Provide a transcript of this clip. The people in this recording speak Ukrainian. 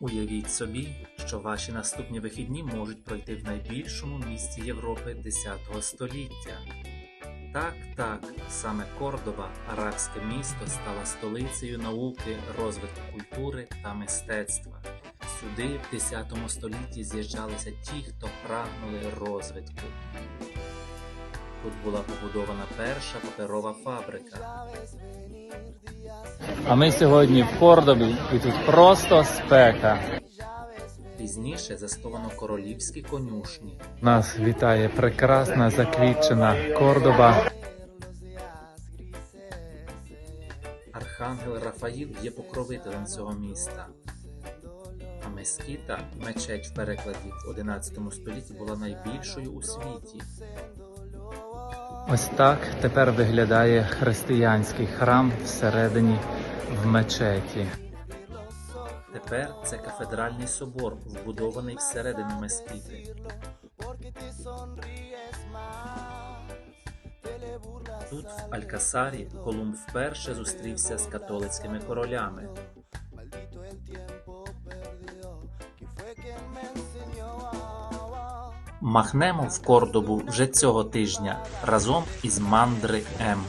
Уявіть собі, що ваші наступні вихідні можуть пройти в найбільшому місті Європи 10 століття. Так, так, саме Кордова, арабське місто, стала столицею науки, розвитку культури та мистецтва. Сюди в 10 столітті з'їжджалися ті, хто прагнули розвитку. Тут була побудована перша паперова фабрика. А ми сьогодні в Кордобі і тут просто спека. Пізніше засновано королівські конюшні. Нас вітає прекрасна заквітчена Кордоба. Архангел Рафаїл є покровителем цього міста. А мескіта, мечеть в перекладі в 11 столітті була найбільшою у світі. Ось так тепер виглядає християнський храм всередині в мечеті. Тепер це кафедральний собор, вбудований всередину мескіти. Тут, в Алькасарі, Колумб вперше зустрівся з католицькими королями. Махнемо в Кордобу вже цього тижня разом із Мандри М.